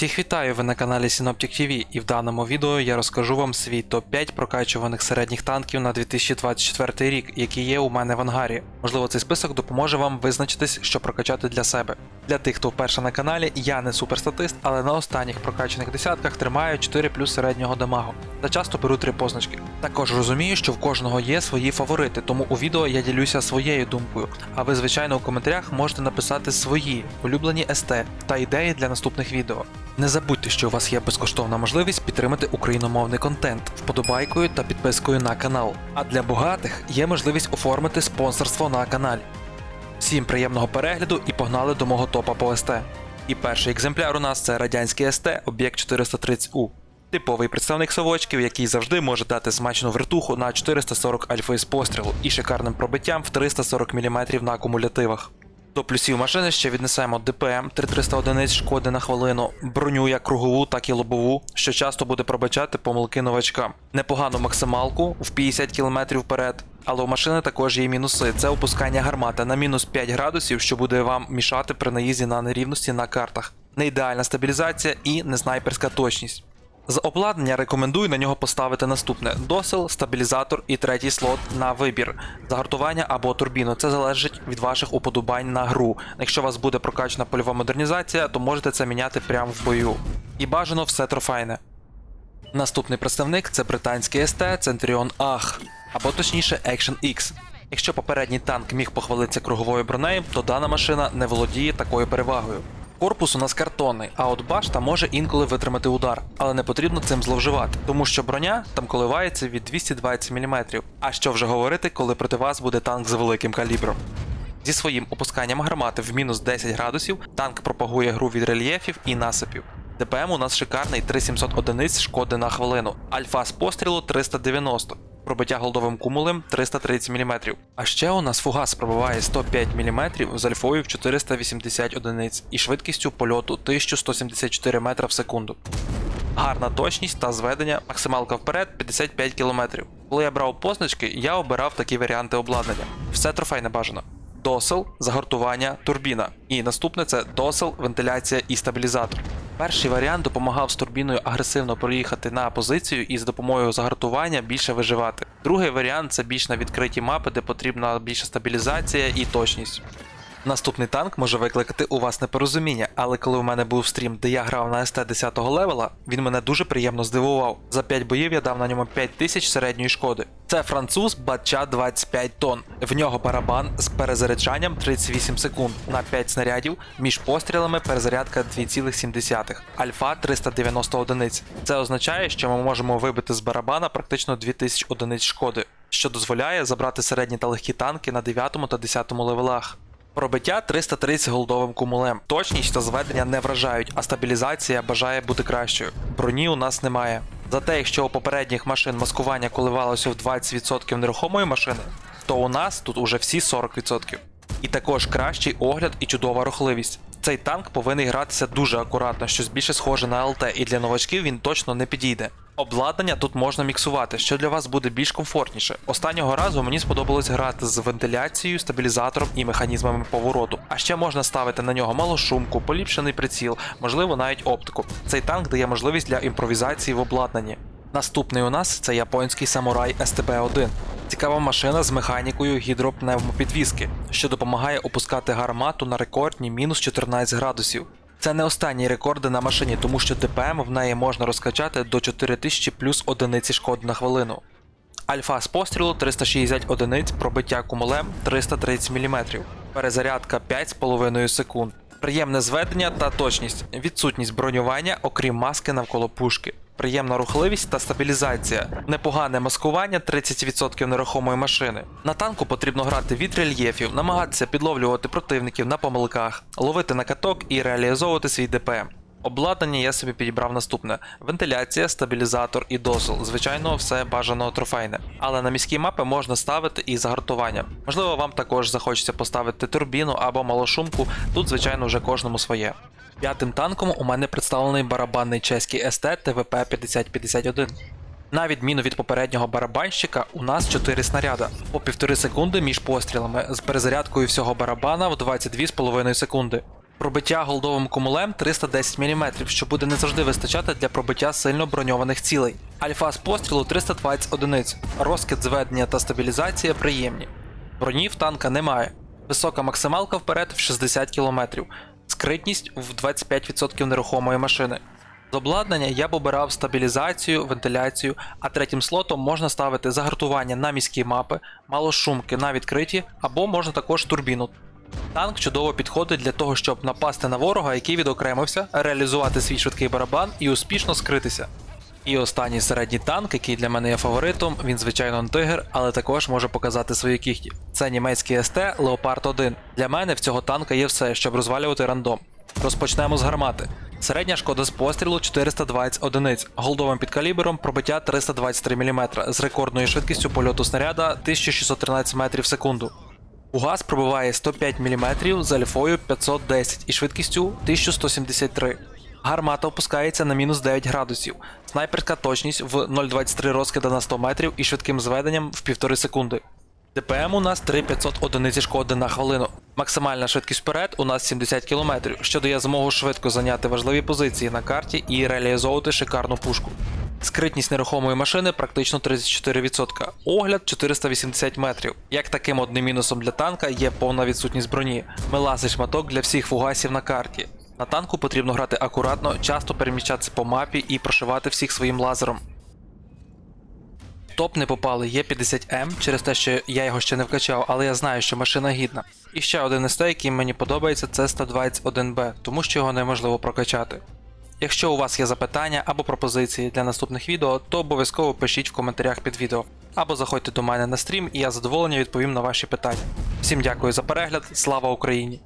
Всіх вітаю, ви на каналі Synoptic TV і в даному відео я розкажу вам свій топ-5 прокачуваних середніх танків на 2024 рік, які є у мене в ангарі. Можливо, цей список допоможе вам визначитись, що прокачати для себе. Для тих, хто вперше на каналі, я не суперстатист, але на останніх прокачаних десятках тримаю 4 плюс середнього дамагу. Та часто беру 3 позначки. Також розумію, що в кожного є свої фаворити, тому у відео я ділюся своєю думкою. А ви, звичайно, у коментарях можете написати свої улюблені СТ та ідеї для наступних відео. Не забудьте, що у вас є безкоштовна можливість підтримати україномовний контент вподобайкою та підпискою на канал. А для багатих є можливість оформити спонсорство на каналі. Всім приємного перегляду і погнали до мого топа по СТ. І перший екземпляр у нас це радянський СТ об'єкт 430У. Типовий представник совочків, який завжди може дати смачну вертуху на 440 альфи з пострілу і шикарним пробиттям в 340 мм на акумулятивах. До плюсів машини ще віднесемо ДПМ 3300 одиниць шкоди на хвилину, броню як кругову, так і лобову, що часто буде пробачати помилки новачкам. Непогану максималку в 50 км вперед. Але у машини також є мінуси. Це опускання гармати на мінус 5 градусів, що буде вам мішати при наїзді на нерівності на картах. Не ідеальна стабілізація і не снайперська точність. З обладнання рекомендую на нього поставити наступне: досил, стабілізатор і третій слот на вибір, загартування або турбіну. Це залежить від ваших уподобань на гру. Якщо у вас буде прокачана польова модернізація, то можете це міняти прямо в бою. І бажано все трофейне. Наступний представник це британський СТ Centurion AH, або точніше Action X. Якщо попередній танк міг похвалитися круговою бронею, то дана машина не володіє такою перевагою. Корпус у нас картонний, а от башта може інколи витримати удар, але не потрібно цим зловживати, тому що броня там коливається від 220 мм. А що вже говорити, коли проти вас буде танк з великим калібром. Зі своїм опусканням гармати в мінус 10 градусів танк пропагує гру від рельєфів і насипів. ДПМ у нас шикарний 3700 одиниць шкоди на хвилину, альфа з пострілу 390, пробиття голдовим кумулем 330 мм. А ще у нас фугас пробиває 105 мм з альфою в 480 одиниць і швидкістю польоту 1174 метра в секунду. Гарна точність та зведення, максималка вперед 55 км. Коли я брав позначки, я обирав такі варіанти обладнання. Все трофейне бажано. Досел, загортування, турбіна. І наступне це досел, вентиляція і стабілізатор. Перший варіант допомагав з турбіною агресивно проїхати на позицію і з допомогою загартування більше виживати. Другий варіант це більш на відкриті мапи, де потрібна більша стабілізація і точність. Наступний танк може викликати у вас непорозуміння, але коли у мене був стрім, де я грав на СТ 10 левела, він мене дуже приємно здивував. За 5 боїв я дав на ньому 5000 середньої шкоди. Це француз Батча 25 тонн. В нього барабан з перезаряджанням 38 секунд на 5 снарядів, між пострілами перезарядка 2,7. Альфа 390 одиниць. Це означає, що ми можемо вибити з барабана практично 2000 одиниць шкоди, що дозволяє забрати середні та легкі танки на 9 та 10 левелах. Пробиття 330 голдовим кумулем. Точність та зведення не вражають, а стабілізація бажає бути кращою. Броні у нас немає. Зате, якщо у попередніх машин маскування коливалося в 20% нерухомої машини, то у нас тут уже всі 40%. І також кращий огляд і чудова рухливість. Цей танк повинен гратися дуже акуратно, щось більше схоже на ЛТ, і для новачків він точно не підійде. Обладнання тут можна міксувати, що для вас буде більш комфортніше. Останнього разу мені сподобалось грати з вентиляцією, стабілізатором і механізмами повороту. А ще можна ставити на нього малошумку, поліпшений приціл, можливо навіть оптику. Цей танк дає можливість для імпровізації в обладнанні. Наступний у нас це японський самурай СТБ-1. Цікава машина з механікою гідропневмопідвіски, що допомагає опускати гармату на рекордні мінус 14 градусів. Це не останні рекорди на машині, тому що ДПМ в неї можна розкачати до 4000 плюс одиниці шкоди на хвилину. Альфа з пострілу 360 одиниць, пробиття кумулем 330 мм, перезарядка 5,5 секунд. Приємне зведення та точність, відсутність бронювання, окрім маски навколо пушки. Приємна рухливість та стабілізація, непогане маскування 30% нерухомої машини. На танку потрібно грати від рельєфів, намагатися підловлювати противників на помилках, ловити на каток і реалізовувати свій ДПМ. Обладнання я собі підібрав наступне: вентиляція, стабілізатор і досил. Звичайно, все бажано трофейне. Але на міські мапи можна ставити і загартування. Можливо, вам також захочеться поставити турбіну або малошумку. Тут, звичайно, вже кожному своє. П'ятим танком у мене представлений барабанний чеський СТ ТВП 5051. На відміну від попереднього барабанщика, у нас 4 снаряда по 1,5 секунди між пострілами з перезарядкою всього барабана в 22,5 секунди. Пробиття голдовим кумулем 310 мм, що буде не завжди вистачати для пробиття сильно броньованих цілей. Альфа з пострілу 320 одиниць, розкид зведення та стабілізація приємні. Броні в танка немає. Висока максималка вперед в 60 км, скритність в 25% нерухомої машини. З обладнання я б обирав стабілізацію, вентиляцію, а третім слотом можна ставити загартування на міські мапи, малошумки на відкриті, або можна також турбіну. Танк чудово підходить для того, щоб напасти на ворога, який відокремився, реалізувати свій швидкий барабан і успішно скритися. І останній середній танк, який для мене є фаворитом, він звичайно тигр, але також може показати свої кіхті. Це німецький СТ Leopard 1. Для мене в цього танка є все, щоб розвалювати рандом. Розпочнемо з гармати. Середня шкода з пострілу 420 одиниць, голдовим підкалібером пробиття 323 мм з рекордною швидкістю польоту снаряда 1613 метрів в секунду. Угас пробиває 105 мм з альфою 510 і швидкістю 1173. Гармата опускається на мінус 9 градусів. Снайперська точність в 0,23 розкида на 100 метрів і швидким зведенням в 1,5 секунди. ДПМ у нас 3500 одиниці шкоди на хвилину. Максимальна швидкість вперед у нас 70 км, що дає змогу швидко зайняти важливі позиції на карті і реалізовувати шикарну пушку. Скритність нерухомої машини практично 34%, огляд 480 метрів. Як таким одним мінусом для танка є повна відсутність броні. Миласий шматок для всіх фугасів на карті. На танку потрібно грати акуратно, часто переміщатися по мапі і прошивати всіх своїм лазером. Топ не попали є 50М через те, що я його ще не вкачав, але я знаю, що машина гідна. І ще один СТ, який мені подобається, це 121Б, тому що його неможливо прокачати. Якщо у вас є запитання або пропозиції для наступних відео, то обов'язково пишіть в коментарях під відео. Або заходьте до мене на стрім, і я з задоволенням відповім на ваші питання. Всім дякую за перегляд, слава Україні!